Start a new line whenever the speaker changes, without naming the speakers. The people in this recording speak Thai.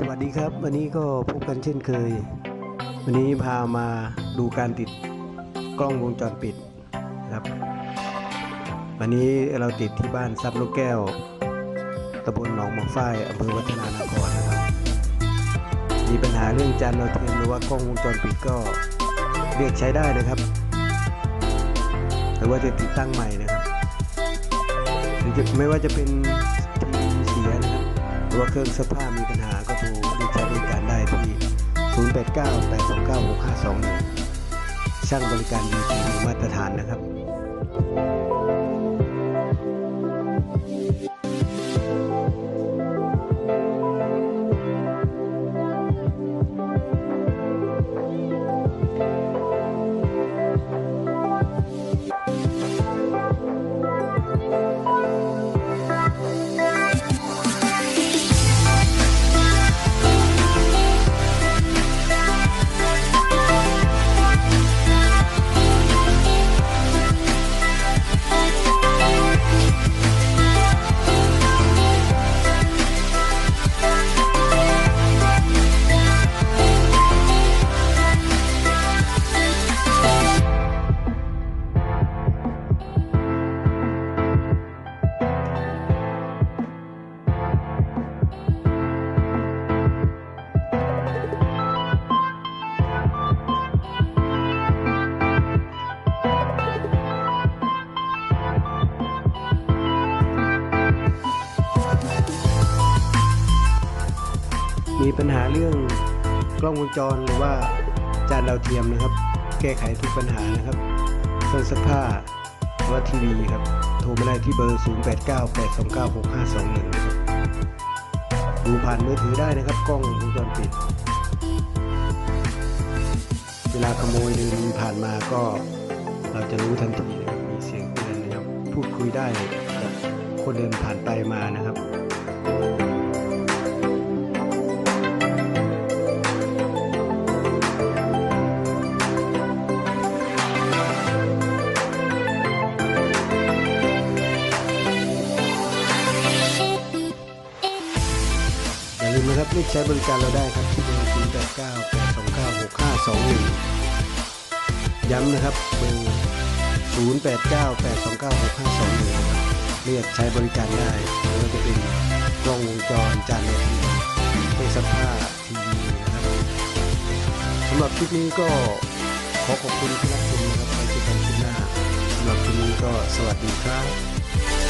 สวัสดีครับ วันนี้ก็พบกันเช่นเคย วันนี้พามาดูการติดกล้องวงจรปิดนะครับ วันนี้เราติดที่บ้านซับลูกแก้วตำบลหนองหมอกฝ้ายอำเภอวัฒนานครนะครับ มีปัญหาเรื่องจานดาเทียมหรือว่ากล้องวงจรปิดก็เรียกใช้ได้นะครับ หรือว่าจะติดตั้งใหม่นะครับหรือจะไม่ว่าจะเป็น รือว่าเครื่องเสื้อผ้ามีปัญหาก็โทรเรียกใช้บริการได้ที่ 089 829 6521 ช่างบริการดีทีมีมาตรฐานนะครับ มีปัญหาเรื่องกล้องวงจรหรือว่าจานดาวเทียมนะครับ แก้ไขทุกปัญหานะครับเครื่องซักผ้าว่าทีวีครับ โทรมาได้ที่เบอร์ 0898296521 นะครับ ดูผ่านมือถือได้นะครับ กล้องวงจรปิด เวลาขโมยเดินผ่านมาก็เราจะรู้ทันทีนะครับมีเสียงเตือนนะครับ พูดคุยได้กับคนเดินผ่านไปมานะครับ นะครับเรียกใช้บริการเราได้ครับที่เบอร์0 8 9 8 2 9 6 5 2 1 ย้ำนะครับเบอร์ 0 8 9 8 2 9 6 5 2 1 เรียกใช้บริการได้ไม่ว่าจะเป็นกล้องวงจรจานดาวเทีเครื่องซักผ้าทีวีนะครับสำหรับคลิปนี้ก็ขอขอบคุณที่รับชมนะครับไปเจอกันคลิปหน้าสำหรับคลิปนี้ก็สวัสดีครับ